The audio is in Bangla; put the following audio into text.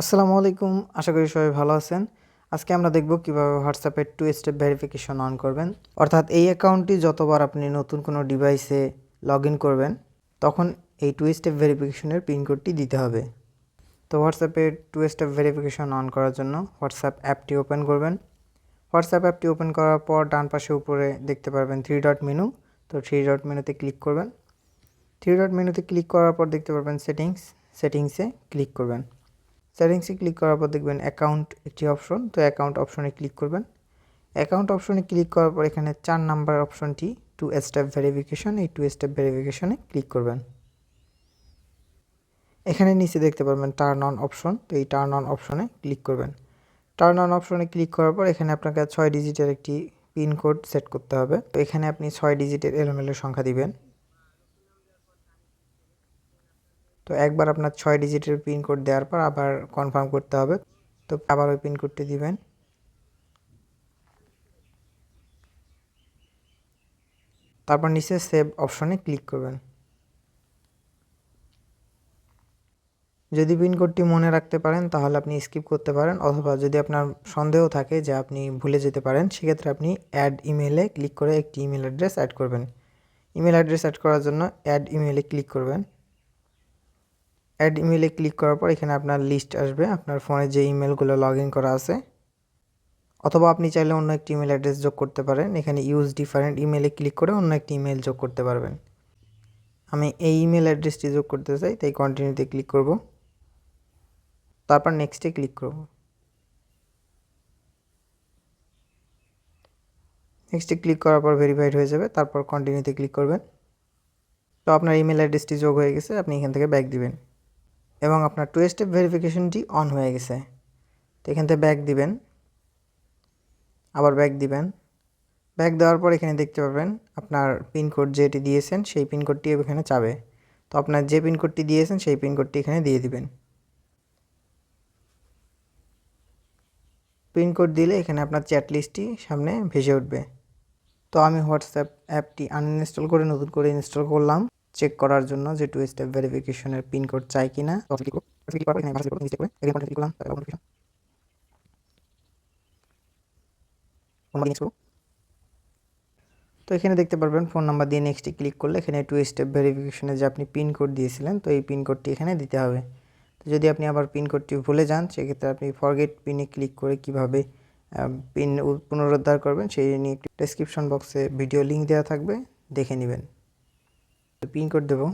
আসসালামু আলাইকুম। আশা করি সবাই ভালো আছেন। আজকে আমরা দেখব কীভাবে হোয়াটসঅ্যাপের টু স্টেপ ভেরিফিকেশন অন করবেন। অর্থাৎ এই অ্যাকাউন্টটি যতবার আপনি নতুন কোনো ডিভাইসে লগ ইন করবেন, তখন এই টু স্টেপ ভেরিফিকেশনের পিনকোডটি দিতে হবে। তো হোয়াটসঅ্যাপে টু স্টেপ ভেরিফিকেশন অন করার জন্য হোয়াটসঅ্যাপ অ্যাপটি ওপেন করবেন। হোয়াটসঅ্যাপ অ্যাপটি ওপেন করার পর ডান পাশে উপরে দেখতে পারবেন থ্রি ডট মেনু তো থ্রি ডট মেনুতে ক্লিক করবেন। থ্রি ডট মেনুতে ক্লিক করার পর দেখতে পারবেন সেটিংস সেটিংসে ক্লিক করবেন। সেটিংসে ক্লিক করার পর দেখবেন অ্যাকাউন্ট একটি অপশন তো অ্যাকাউন্ট অপশনে ক্লিক করবেন। অ্যাকাউন্ট অপশনে ক্লিক করার পর এখানে চার নাম্বার অপশনটি টু স্টেপ ভেরিফিকেশন এই টু স্টেপ ভেরিফিকেশনে ক্লিক করবেন। এখানে নিচে দেখতে পারবেন টার্ন অন অপশন তো এই টার্ন অন অপশনে ক্লিক করবেন। টার্ন অন অপশনে ক্লিক করার পর এখানে আপনাকে ছয় ডিজিটের একটি পিনকোড সেট করতে হবে, তো এখানে আপনি ছয় ডিজিটের এলোমেলো সংখ্যা দিবেন। তো একবার আপনার ছয় ডিজিটের পিন কোড দেওয়ার পর আবার কনফার্ম করতে হবে। তো আবার ওই পিন কোডটি দিবেন। তারপর নিচে সেভ অপশনে ক্লিক করবেন। যদি পিনকোডটি মনে রাখতে পারেন, তাহলে আপনি স্কিপ করতে পারেন, অথবা যদি আপনার সন্দেহ থাকে যে আপনি ভুলে যেতে পারেন, সেক্ষেত্রে আপনি অ্যাড ইমেলে ক্লিক করে একটি ইমেল অ্যাড্রেস অ্যাড করবেন। ইমেল অ্যাড্রেস অ্যাড করার জন্য অ্যাড ইমেলে ক্লিক করবেন। অ্যাড ইমেলে ক্লিক করার পর এখানে আপনার লিস্ট আসবে। আপনার ফোনে যে ইমেলগুলো লগ ইন করা আছে। অথবা আপনি চাইলে অন্য একটি ইমেল অ্যাড্রেস যোগ করতে পারেন। এখানে ইউজ ডিফারেন্ট ইমেলে ক্লিক করে অন্য একটি ইমেল যোগ করতে পারবেন। আমি এই ইমেল অ্যাড্রেসটি যোগ করতে চাই, তাই কন্টিনিউতে ক্লিক করব। তারপর নেক্সটে ক্লিক করব। নেক্সটে ক্লিক করার পর ভেরিফাইড হয়ে যাবে। তারপর কন্টিনিউতে ক্লিক করবেন। তো আপনার ইমেল অ্যাড্রেসটি যোগ হয়ে গেছে, আপনি এখান থেকে ব্যাক দিবেন। এবং আপনার টু স্টেপ ভেরিফিকেশনটি অন হয়ে গেছে। তো এখান থেকে ব্যাক দিবেন। আবার ব্যাক দিবেন। ব্যাক দেওয়ার পর এখানে দেখতে পাবেন আপনার পিনকোড যেটি দিয়েছেন, সেই পিনকোডটি এখানে চাবে। তো আপনার যে পিনকোডটি দিয়েছেন, সেই পিনকোডটি এখানে দিয়ে দিবেন। পিনকোড দিলে এখানে আপনার চ্যাট লিস্টটি সামনে ভেসে উঠবে। তো আমি হোয়াটসঅ্যাপ অ্যাপটি আনইনস্টল করে, নতুন করে ইনস্টল করলাম। চেক করার জন্য যে টু স্টেপ ভেরিফিকেশনের পিন কোড চাই কি না তো এখানে দেখতে পারবেন ফোন নাম্বার দিয়ে নেক্সটে ক্লিক করলে এখানে টু স্টেপ ভেরিফিকেশনে যে আপনি পিন কোড দিয়েছিলেন, তো এই পিন কোডটি এখানে দিতে হবে। তো যদি আপনি আবার পিন কোডটি ভুলে যান, সেক্ষেত্রে আপনি ফরগেট পিনে ক্লিক করে কীভাবে পিন পুনরুদ্ধার করবেন, সেই নিয়ে একটি ডেসক্রিপশন বক্সে ভিডিও লিঙ্ক দেওয়া থাকবে, দেখে নেবেন। পিনকোড দেবো।